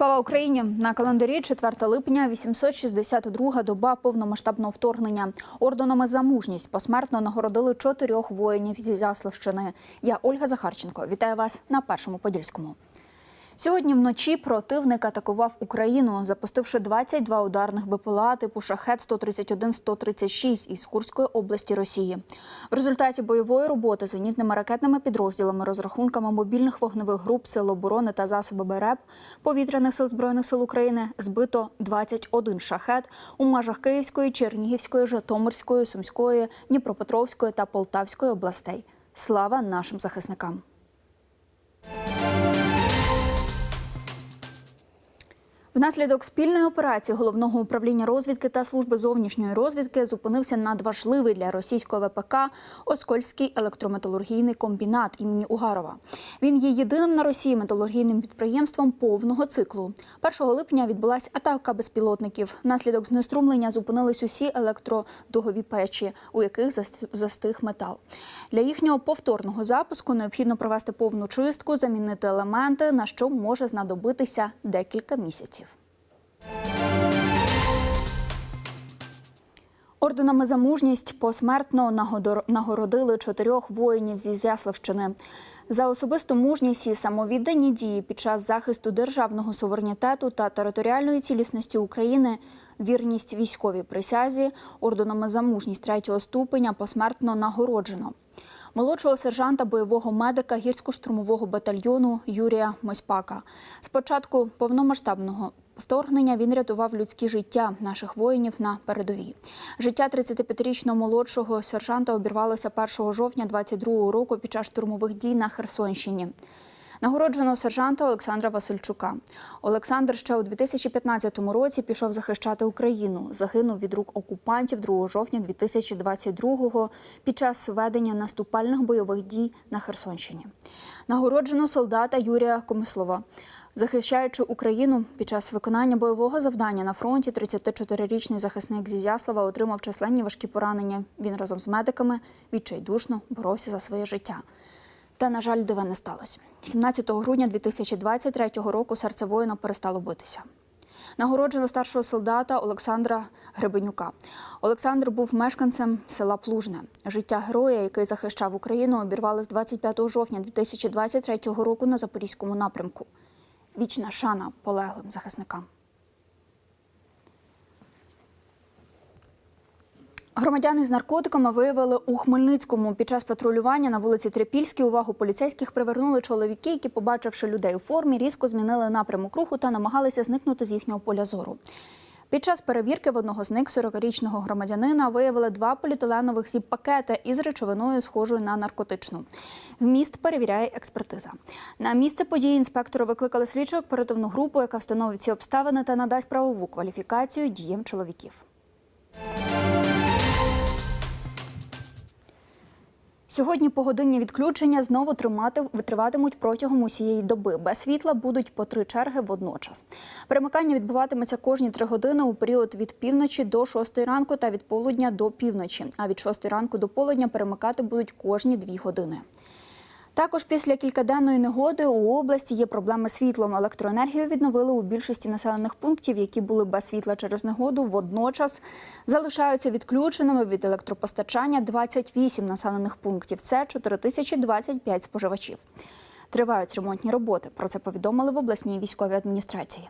Слава Україні! На календарі 4 липня, 862 доба повномасштабного вторгнення. Орденами за мужність посмертно нагородили чотирьох воїнів зі Заславщини. Я Ольга Захарченко. Вітаю вас на першому подільському. Сьогодні вночі противник атакував Україну, запустивши 22 ударних БПЛА типу шахет 131-136 із Курської області Росії. В результаті бойової роботи зенітними ракетними підрозділами, розрахунками мобільних вогневих груп Сил оборони та засоби БРЕП повітряних сил збройних сил України збито 21 шахет у межах Київської, Чернігівської, Житомирської, Сумської, Дніпропетровської та Полтавської областей. Слава нашим захисникам! Внаслідок спільної операції головного управління розвідки та служби зовнішньої розвідки зупинився надважливий для російського ВПК Оскольський електрометалургійний комбінат імені Угарова. Він є єдиним на Росії металургійним підприємством повного циклу. 1 липня відбулася атака безпілотників. Внаслідок знеструмлення зупинились усі електродугові печі, у яких застиг метал. Для їхнього повторного запуску необхідно провести повну чистку, замінити елементи, на що може знадобитися декілька місяців. Орденами за мужність посмертно нагородили чотирьох воїнів зі Зяславщини. За особисту мужність і самовіддані дії під час захисту державного суверенітету та територіальної цілісності України, вірність військовій присязі, орденами за мужність третього ступеня посмертно нагороджено. Молодшого сержанта бойового медика гірсько-штурмового батальйону Юрія Мосьпака. Спочатку повномасштабного вторгнення він рятував людські життя наших воїнів на передовій. Життя 35-річного молодшого сержанта обірвалося 1 жовтня 22 року під час штурмових дій на Херсонщині. Нагороджено сержанта Олександра Васильчука. Олександр ще у 2015 році пішов захищати Україну. Загинув від рук окупантів 2 жовтня 2022-го під час ведення наступальних бойових дій на Херсонщині. Нагороджено солдата Юрія Комислова. Захищаючи Україну під час виконання бойового завдання на фронті, 34-річний захисник Зізяслава отримав численні важкі поранення. Він разом з медиками відчайдушно боровся за своє життя. Та, на жаль, дива не сталося. 17 грудня 2023 року серце воїна перестало битися. Нагороджено старшого солдата Олександра Гребенюка. Олександр був мешканцем села Плужне. Життя героя, який захищав Україну, обірвалось 25 жовтня 2023 року на Запорізькому напрямку. Вічна шана полеглим захисникам. Громадяни з наркотиками виявили у Хмельницькому під час патрулювання на вулиці Трипільській увагу поліцейських привернули чоловіки, які, побачивши людей у формі, різко змінили напрямок руху та намагалися зникнути з їхнього поля зору. Під час перевірки в одного з них 40-річного громадянина виявили два поліетиленових зіп-пакети із речовиною, схожою на наркотичну. Вміст перевіряє експертиза. На місце події інспектору викликали слідчу оперативну групу, яка встановить ці обставини та надасть правову кваліфікацію діям чоловіків. Сьогодні погодинні відключення знову тримати витриватимуть протягом усієї доби. Без світла будуть по три черги водночас. Перемикання відбуватиметься кожні три години у період від півночі до шостої ранку та від полудня до півночі. А від шостої ранку до полудня перемикати будуть кожні дві години. Також після кількаденної негоди у області є проблеми з світлом. Електроенергію відновили у більшості населених пунктів, які були без світла через негоду. Водночас залишаються відключеними від електропостачання 28 населених пунктів. Це 4025 споживачів. Тривають ремонтні роботи. Про це повідомили в обласній військовій адміністрації.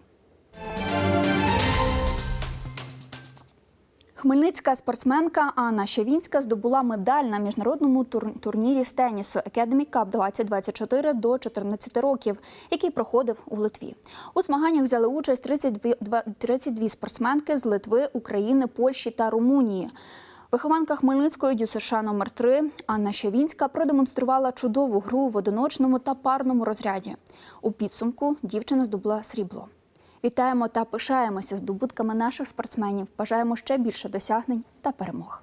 Хмельницька спортсменка Анна Щавінська здобула медаль на міжнародному турнірі з тенісу Academy Cup 2024 до 14 років, який проходив у Литві. У змаганнях взяли участь 32, 32 спортсменки з Литви, України, Польщі та Румунії. Вихованка Хмельницької ДЮСШ номер 3 Анна Щавінська продемонструвала чудову гру в одиночному та парному розряді. У підсумку дівчина здобула срібло. Вітаємо та пишаємося здобутками наших спортсменів. Бажаємо ще більше досягнень та перемог.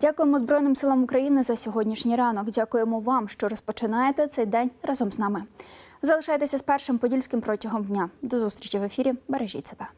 Дякуємо Збройним силам України за сьогоднішній ранок. Дякуємо вам, що розпочинаєте цей день разом з нами. Залишайтеся з першим подільським протягом дня. До зустрічі в ефірі. Бережіть себе.